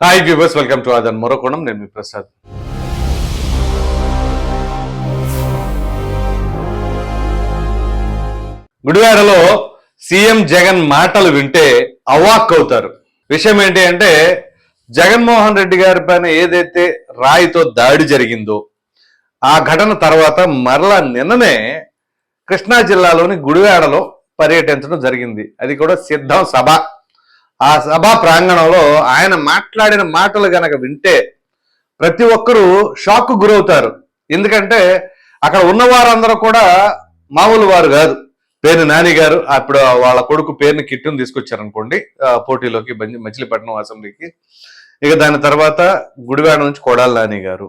Hi viewers welcome to అదన్ మరొకోణం నేను మీ ప్రసాద్ గుడివాడలో సీఎం జగన్ మాటలు వింటే అవాక్ అవుతారు. విషయం ఏంటి అంటే జగన్మోహన్ రెడ్డి గారి పైన ఏదైతే రాయితో దాడి జరిగిందో ఆ ఘటన తర్వాత మరలా నిన్ననే కృష్ణా జిల్లాలోని గుడివాడలో పర్యటించడం జరిగింది. అది కూడా సిద్ధం సభ. ఆ సభ ప్రాంగణంలో ఆయన మాట్లాడిన మాటలు గనక వింటే ప్రతి ఒక్కరూ షాక్ గురవుతారు. ఎందుకంటే అక్కడ ఉన్న వారందరూ కూడా మామూలు వారు కాదు. పేరు నాని గారు అప్పుడు వాళ్ళ కొడుకు పేరుని కిట్టును తీసుకొచ్చారనుకోండి పోటీలోకి మచిలీపట్నం అసెంబ్లీకి. ఇక దాని తర్వాత గుడివాడ నుంచి కొడాల నాని గారు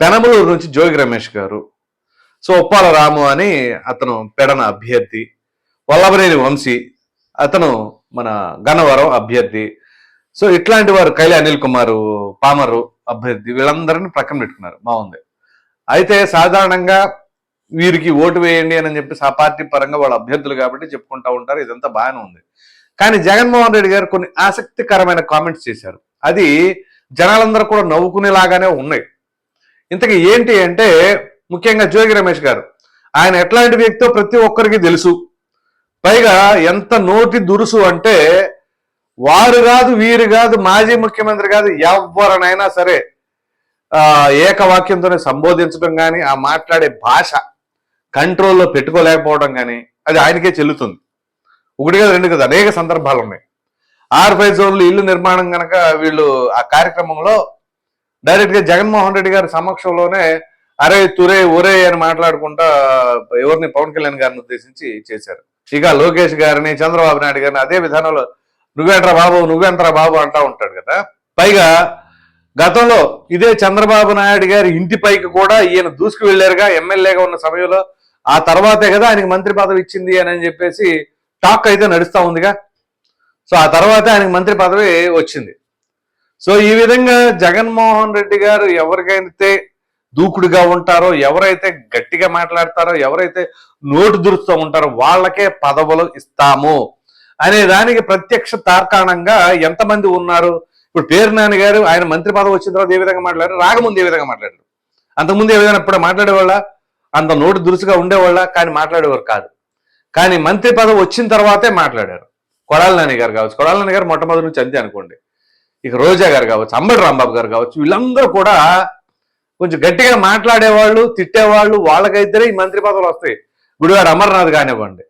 పెనమలూరు నుంచి జోగి రమేష్ గారు సో ఉప్పాల రాము అని అతను పెడన అభ్యర్థి వల్లభనేని వంశీ అతను మన గన్నవరం అభ్యర్థి. సో ఇట్లాంటి వారు కైలి అనిల్ కుమారు పామరు అభ్యర్థి వీళ్ళందరినీ ప్రక్కన పెట్టుకున్నారు. బాగుంది. అయితే సాధారణంగా వీరికి ఓటు వేయండి అని చెప్పేసి ఆ పార్టీ పరంగా వాళ్ళ అభ్యర్థులు కాబట్టి చెప్పుకుంటా ఉంటారు. ఇదంతా బాగానే ఉంది. కానీ జగన్మోహన్ రెడ్డి గారు కొన్ని ఆసక్తికరమైన కామెంట్స్ చేశారు. అది జనాలందరూ కూడా నవ్వుకునేలాగానే ఉన్నాయి. ఇంతకీ ఏంటి అంటే ముఖ్యంగా జోగి రమేష్ గారు ఆయన ఎట్లాంటి వ్యక్తో ప్రతి ఒక్కరికి తెలుసు? పైగా ఎంత నోటి దురుసు అంటే వారు కాదు వీరు కాదు మాజీ ముఖ్యమంత్రి కాదు ఎవరినైనా సరే ఆ ఏకవాక్యంతోనే సంబోధించడం కానీ ఆ మాట్లాడే భాష కంట్రోల్లో పెట్టుకోలేకపోవడం కానీ అది ఆయనకే చెల్లుతుంది. ఒకటి కాదు రెండు కాదు అనేక సందర్భాలు ఉన్నాయి. ఆర్ ఫైవ్ జోన్లు ఇల్లు నిర్మాణం కనుక వీళ్ళు ఆ కార్యక్రమంలో డైరెక్ట్గా జగన్మోహన్ రెడ్డి గారి సమక్షంలోనే అరే తురే ఒరే అని మాట్లాడుకుంటా ఎవరిని పవన్ కళ్యాణ్ గారిని ఉద్దేశించి చేశారు. ఇక లోకేష్ గారిని చంద్రబాబు నాయుడు గారిని అదే విధానంలో నువ్వేంట్రా బాబు నువ్వేంట్రా బాబు అంటా ఉంటాడు కదా. పైగా గతంలో ఇదే చంద్రబాబు నాయుడు గారి ఇంటి పైకి కూడా ఈయన దూసుకు వెళ్ళారుగా ఎమ్మెల్యేగా ఉన్న సమయంలో. ఆ తర్వాతే కదా ఆయనకి మంత్రి పదవి ఇచ్చింది అని చెప్పేసి టాక్ అయితే నడుస్తూ ఉందిగా. సో ఆ తర్వాత ఆయనకి మంత్రి పదవి వచ్చింది. సో ఈ విధంగా జగన్మోహన్ రెడ్డి గారు ఎవరికైతే దూకుడుగా ఉంటారో ఎవరైతే గట్టిగా మాట్లాడతారో ఎవరైతే నోటు దురుస్తూ ఉంటారో వాళ్ళకే పదవులు ఇస్తాము. అనే దానికి ప్రత్యక్ష తార్కాణంగా ఎంతమంది ఉన్నారు? ఇప్పుడు పేరు నాని గారు ఆయన మంత్రి పదవి వచ్చిన తర్వాత ఏ విధంగా మాట్లాడారు? రాకముందు ఏ విధంగా మాట్లాడారు? అంతకుముందు ఏ విధంగా ఇప్పుడు మాట్లాడేవాళ్ళ? అంత నోటు దురుసుగా ఉండేవాళ్ళ? కానీ మాట్లాడేవారు కాదు. కానీ మంత్రి పదవి వచ్చిన తర్వాతే మాట్లాడారు. కొడాల నాని గారు కావచ్చు. కొడాల నాని గారు మొట్టమొదటి నుంచి అంతే అనుకోండి. ఇక రోజా గారు కావచ్చు అంబటి రాంబాబు గారు కావచ్చు వీళ్ళందరూ కూడా కొంచెం గట్టిగా మాట్లాడేవాళ్ళు తిట్టేవాళ్ళు వాళ్ళకైతే ఈ మంత్రి పదవులు వస్తాయి. గుడివాడ అమర్నాథ్ కానివ్వండి.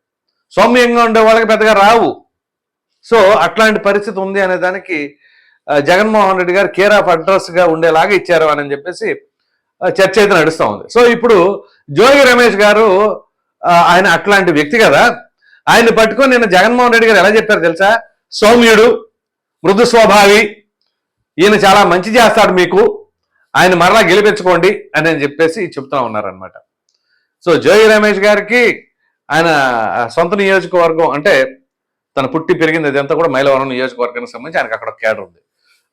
సౌమ్యంగా ఉండే వాళ్ళకి పెద్దగా రావు. సో అట్లాంటి పరిస్థితి ఉంది అనే దానికి జగన్మోహన్ రెడ్డి గారు కేర్ ఆఫ్ అడ్రస్గా ఉండేలాగా ఇచ్చారు అని చెప్పేసి చర్చ అయితే నడుస్తూ ఉంది. సో ఇప్పుడు జోగి రమేష్ గారు ఆయన అట్లాంటి వ్యక్తి కదా. ఆయన్ని పట్టుకొని నిన్న జగన్మోహన్ రెడ్డి గారు ఎలా చెప్పారు తెలుసా? సౌమ్యుడు మృదు స్వభావి. ఈయన చాలా మంచి చేస్తాడు మీకు. ఆయన మరలా గెలిపించుకోండి అని అని చెప్పేసి చెప్తా ఉన్నారనమాట సో జోగి రమేష్ గారికి ఆయన సొంత నియోజకవర్గం అంటే తన పుట్టి పెరిగింది అదంతా కూడా మైలవరం నియోజకవర్గానికి సంబంధించి ఆయనకు అక్కడ ఒక కేడర్ ఉంది.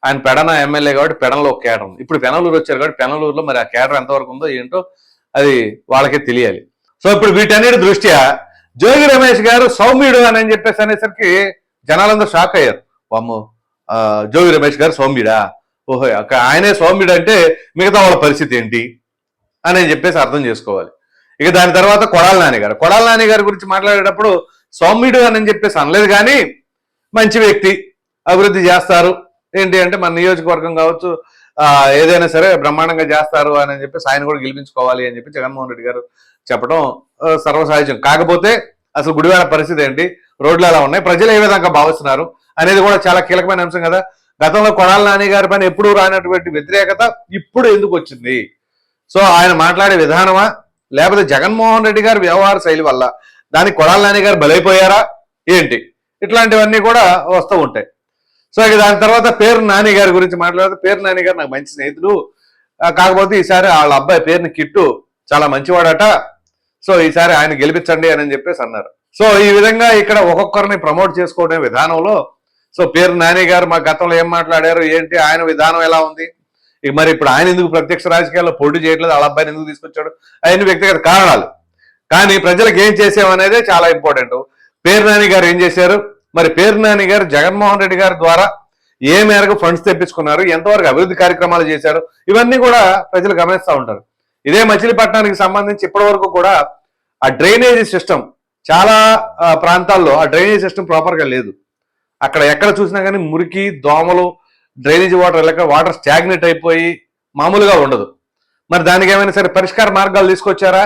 ఆయన పెడన ఎమ్మెల్యే కాబట్టి పెడనలో ఒక కేడర్ ఉంది. ఇప్పుడు పెనలూరు వచ్చారు కాబట్టి పెనలూరులో మరి ఆ కేడర్ ఎంతవరకు ఉందో ఏంటో అది వాళ్ళకే తెలియాలి. సో ఇప్పుడు వీటన్నిటి దృష్ట్యా జోగి రమేష్ గారు సౌమ్యుడు అని అని చెప్పేసి అనేసరికి జనాలందరూ షాక్ అయ్యారు. వాము ఆ, జోగి రమేష్ గారు సౌమ్యుడా? ఓహో అక్క- ఆయనే సౌమ్యుడు అంటే మిగతా వాళ్ళ పరిస్థితి ఏంటి అని చెప్పేసి అర్థం చేసుకోవాలి. ఇక దాని తర్వాత కొడాల నాని గారు. కొడాల నాని గారి గురించి మాట్లాడేటప్పుడు సౌమ్యుడు అని చెప్పేసి అనలేదు కానీ మంచి వ్యక్తి అభివృద్ధి చేస్తారు. ఏంటి అంటే మన నియోజకవర్గం కావచ్చు ఏదైనా సరే బ్రహ్మాండంగా చేస్తారు అని చెప్పేసి ఆయన కూడా గెలిపించుకోవాలి అని చెప్పి జగన్మోహన్ రెడ్డి గారు చెప్పడం సర్వసాహజం సర్వసహజం కాకపోతే అసలు గుడివాడ పరిస్థితి ఏంటి? రోడ్లు ఎలా ఉన్నాయి? ప్రజలు ఏ విధంగా భావిస్తున్నారు? అనేది కూడా చాలా కీలకమైన అంశం కదా. గతంలో కొడాల నాని గారి పైన ఎప్పుడూ రానటువంటి వ్యతిరేకత ఇప్పుడు ఎందుకు వచ్చింది? సో ఆయన మాట్లాడే విధానమా? లేకపోతే జగన్మోహన్ రెడ్డి గారి వ్యవహార శైలి వల్ల దానికి కొడాల నాని గారు బలైపోయారా? ఏంటి? ఇట్లాంటివన్నీ కూడా వస్తూ ఉంటాయి. సో ఇక దాని తర్వాత పేరు నాని గారి గురించి మాట్లాడితే పేరు నాని గారు నాకు మంచి స్నేహితుడు కాకపోతే ఈసారి వాళ్ళ అబ్బాయి పేరుని కిట్టు చాలా మంచివాడట. సో ఈసారి ఆయన గెలిపించండి అని చెప్పేసి అన్నారు. సో ఈ విధంగా ఇక్కడ ఒక్కొక్కరిని ప్రమోట్ చేసుకోవడం విధానంలో సో పేరు నాని గారు మా గతంలో ఏం మాట్లాడారు? ఏంటి? ఆయన విధానం ఎలా ఉంది? ఇక మరి ఇప్పుడు ఆయన ఎందుకు ప్రత్యక్ష రాజకీయాల్లో పోటీ చేయట్లేదు? వాళ్ళ అబ్బాయిని ఎందుకు తీసుకొచ్చాడు? అవన్నీ వ్యక్తిగత కారణాలు. కానీ ప్రజలకు ఏం చేసామనేదే చాలా ఇంపార్టెంట్. పేరు నాని గారు ఏం చేశారు? మరి పేరు నాని గారు జగన్మోహన్ రెడ్డి గారి ద్వారా ఏ మేరకు ఫండ్స్ తెప్పించుకున్నారు? ఎంతవరకు అభివృద్ధి కార్యక్రమాలు చేశారు? ఇవన్నీ కూడా ప్రజలు గమనిస్తూ ఉంటారు. ఇదే మచిలీపట్నానికి సంబంధించి ఇప్పటి వరకు కూడా ఆ డ్రైనేజీ సిస్టమ్ చాలా ప్రాంతాల్లో ఆ డ్రైనేజ్ సిస్టమ్ ప్రాపర్గా లేదు. అక్కడ ఎక్కడ చూసినా కానీ మురికి దోమలు డ్రైనేజ్ వాటర్ వెళ్ళక వాటర్ స్టాగ్నెట్ అయిపోయి మామూలుగా ఉండదు. మరి దానికి ఏమైనా సరే పరిష్కార మార్గాలు తీసుకొచ్చారా?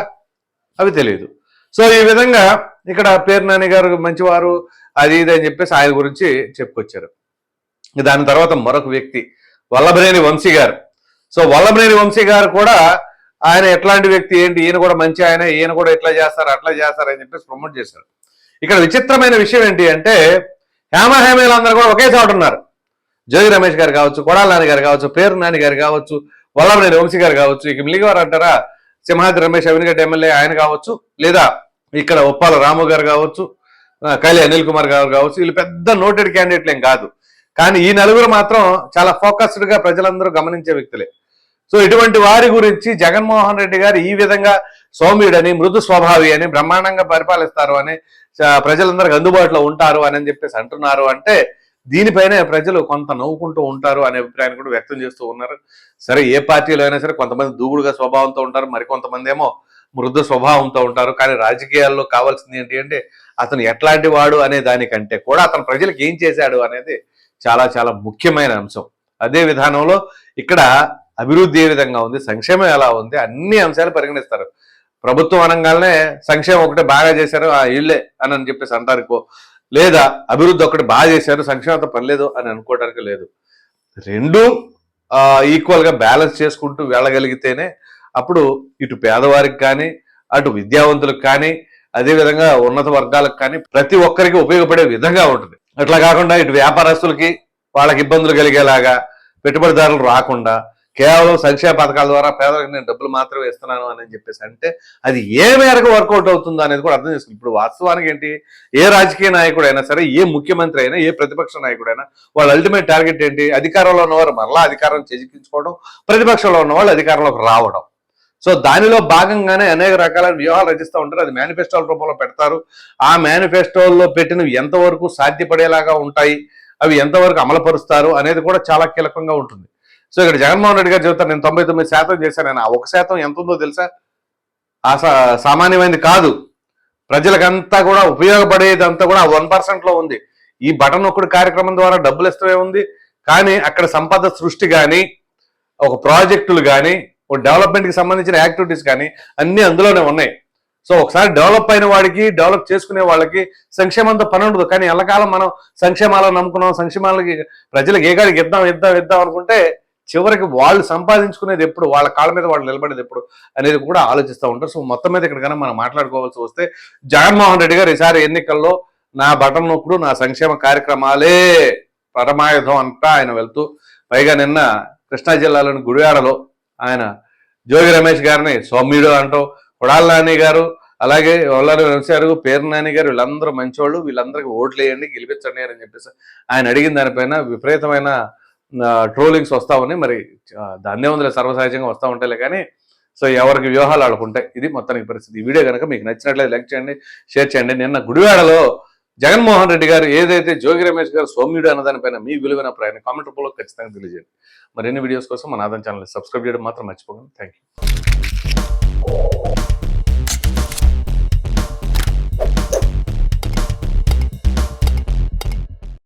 అవి తెలియదు. సో ఈ విధంగా ఇక్కడ పేరు నాని గారు మంచివారు అది ఇది అని చెప్పేసి ఆయన గురించి చెప్పుకొచ్చారు. దాని తర్వాత మరొక వ్యక్తి వల్లభనేని వంశీ గారు. సో వల్లభనేని వంశీ గారు కూడా ఆయన ఎట్లాంటి వ్యక్తి ఏంటి ఈయన కూడా మంచి ఆయన ఈయన కూడా ఎట్లా చేస్తారు అట్లా చేస్తారు అని చెప్పేసి ప్రమోట్ చేశారు. ఇక్కడ విచిత్రమైన విషయం ఏంటి అంటే హేమ అందరూ కూడా ఒకే చోట ఉన్నారు. జోగి రమేష్ గారు కావచ్చు కొడాల నాని గారు కావచ్చు పేరు నాని గారు కావచ్చు వల్లభనేని వంశీ గారు కావచ్చు ఇక మిలిగివారు అంటారా? సింహాద్రి రమేష్ అవినిగడ్డ ఎమ్మెల్యే ఆయన కావచ్చు లేదా ఇక్కడ ఉప్పాల రాము గారు కావచ్చు కైలి అనిల్ కుమార్ గారు కావచ్చు వీళ్ళు పెద్ద నోటెడ్ క్యాండిడేట్లు ఏం కాదు. కానీ ఈ నలుగురు మాత్రం చాలా ఫోకస్డ్గా ప్రజలందరూ గమనించే వ్యక్తులే. సో ఇటువంటి వారి గురించి జగన్మోహన్ రెడ్డి గారు ఈ విధంగా సౌమ్యుడని మృదు స్వభావి అని బ్రహ్మాండంగా పరిపాలిస్తారు అని ప్రజలందరికి అందుబాటులో ఉంటారు అని చెప్పేసి అంటున్నారు. అంటే దీనిపైనే ప్రజలు కొంత నవ్వుకుంటూ ఉంటారు అనే అభిప్రాయాన్ని కూడా వ్యక్తం చేస్తూ ఉన్నారు. సరే ఏ పార్టీలో అయినా సరే కొంతమంది దూకుడుగా స్వభావంతో ఉంటారు మరికొంతమంది ఏమో మృదు స్వభావంతో ఉంటారు. కానీ రాజకీయాల్లో కావాల్సింది ఏంటి అంటే అతను ఎట్లాంటి వాడు అనే దానికంటే కూడా అతను ప్రజలకు ఏం చేశాడు అనేది చాలా చాలా ముఖ్యమైన అంశం. అదే విధానంలో ఇక్కడ అభివృద్ధి ఏ విధంగా ఉంది సంక్షేమం ఎలా ఉంది అన్ని అంశాలు పరిగణిస్తారు. ప్రభుత్వం అనగానే సంక్షేమం ఒకటే బాగా చేశారు ఆ ఇళ్ళే అని అని చెప్పేసి అంటారు లేదా అభివృద్ధి ఒకటి బాగా చేశారు సంక్షేమంతో పని లేదు అని అనుకోవడానికి లేదు. రెండు ఈక్వల్గా బ్యాలెన్స్ చేసుకుంటూ వెళ్ళగలిగితేనే అప్పుడు ఇటు పేదవారికి కానీ అటు విద్యావంతులకు కానీ అదే విధంగా ఉన్నత వర్గాలకు కానీ ప్రతి ఒక్కరికి ఉపయోగపడే విధంగా ఉంటుంది. అట్లా కాకుండా ఇటు వ్యాపారస్తులకి వాళ్ళకి ఇబ్బందులు కలిగేలాగా పెట్టుబడిదారులు రాకుండా కేవలం సంక్షేమ పథకాల ద్వారా పేదలకు నేను డబ్బులు మాత్రమే ఇస్తున్నాను అని చెప్పేసి అంటే అది ఏ మేరకు వర్కౌట్ అవుతుందో అనేది కూడా అర్థం చేసుకుంది ఇప్పుడు వాస్తవానికి ఏంటి? ఏ రాజకీయ నాయకుడు అయినా సరే ఏ ముఖ్యమంత్రి అయినా ఏ ప్రతిపక్ష నాయకుడైనా వాళ్ళ అల్టిమేట్ టార్గెట్ ఏంటి? అధికారంలో ఉన్నవారు మరలా అధికారం చేజిక్కించుకోవడం ప్రతిపక్షంలో ఉన్నవాళ్ళు అధికారంలోకి రావడం. సో దానిలో భాగంగానే అనేక రకాల వ్యూహాలు రచిస్తూ ఉంటారు. అది మేనిఫెస్టోల రూపంలో పెడతారు. ఆ మేనిఫెస్టోల్లో పెట్టినవి ఎంతవరకు సాధ్యపడేలాగా ఉంటాయి? అవి ఎంతవరకు అమలుపరుస్తారు? అనేది కూడా చాలా కీలకంగా ఉంటుంది. సో ఇక్కడ జగన్మోహన్ రెడ్డి గారు చెబుతారు నేను తొంభై తొమ్మిది శాతం చేశాను. ఆయన ఒక శాతం ఎంత ఉందో తెలుసా? ఆ సామాన్యమైనది కాదు. ప్రజలకంతా కూడా ఉపయోగపడేదంతా కూడా వన్ పర్సెంట్లో ఉంది. ఈ బటన్ ఒక్కడి కార్యక్రమం ద్వారా డబ్బులు ఇస్తమే ఉంది. కానీ అక్కడ సంపద సృష్టి కానీ ఒక ప్రాజెక్టులు కానీ ఒక డెవలప్మెంట్కి సంబంధించిన యాక్టివిటీస్ కానీ అన్ని అందులోనే ఉన్నాయి. సో ఒకసారి డెవలప్ అయిన వాడికి డెవలప్ చేసుకునే వాళ్ళకి సంక్షేమంతో పని ఉండదు. కానీ ఎల్లకాలం మనం సంక్షేమాలను నమ్ముకున్నాం సంక్షేమాలకి ప్రజలకు ఏ కాడికి ఇద్దాం ఇద్దాం ఇద్దాం అనుకుంటే చివరికి వాళ్ళు సంపాదించుకునేది ఎప్పుడు వాళ్ళ కాళ్ళ మీద వాళ్ళు నిలబడేది ఎప్పుడు అనేది కూడా ఆలోచిస్తూ ఉంటారు. సో మొత్తం మీద ఇక్కడ కన్నా మనం మాట్లాడుకోవాల్సి వస్తే జగన్మోహన్ రెడ్డి గారు ఈసారి ఎన్నికల్లో నా బటన్ నొప్పుడు నా సంక్షేమ కార్యక్రమాలే పరమాయుధం అంతా ఆయన వెళ్తూ పైగా నిన్న కృష్ణా జిల్లాలోని గుడివాడలో ఆయన జోగి రమేష్ గారిని సౌమ్యుడు అంటూ కొడాల నాని గారు అలాగే వల్లారి గారు పేరు నాని గారు వీళ్ళందరూ మంచోళ్ళు వీళ్ళందరికీ ఓట్లు వేయండి గెలిపించండి అని చెప్పేసి ఆయన అడిగిన దానిపైన విపరీతమైన ట్రోలింగ్స్ వస్తూ ఉన్నాయి. మరి దాన్నే ఉందిలే సర్వసహజంగా వస్తూ ఉంటాయిలే కానీ సో ఎవరికి వ్యూహాలు ఆడుకుంటాయి ఇది మొత్తానికి పరిస్థితి. ఈ వీడియో కనుక మీకు నచ్చినట్లయితే లైక్ చేయండి షేర్ చేయండి. నిన్న గుడివాడలో జగన్మోహన్ రెడ్డి గారు ఏదైతే జోగి రమేష్ గారు సౌమ్యుడు అన్న దానిపైన మీ విలువైన ప్రయాణ కామెంట్ రూపంలో ఖచ్చితంగా తెలియజేయండి. మరిన్ని వీడియోస్ కోసం మన ఆదాయం ఛానల్ సబ్స్క్రైబ్ చేయడం మాత్రం మర్చిపోకండి. Thank you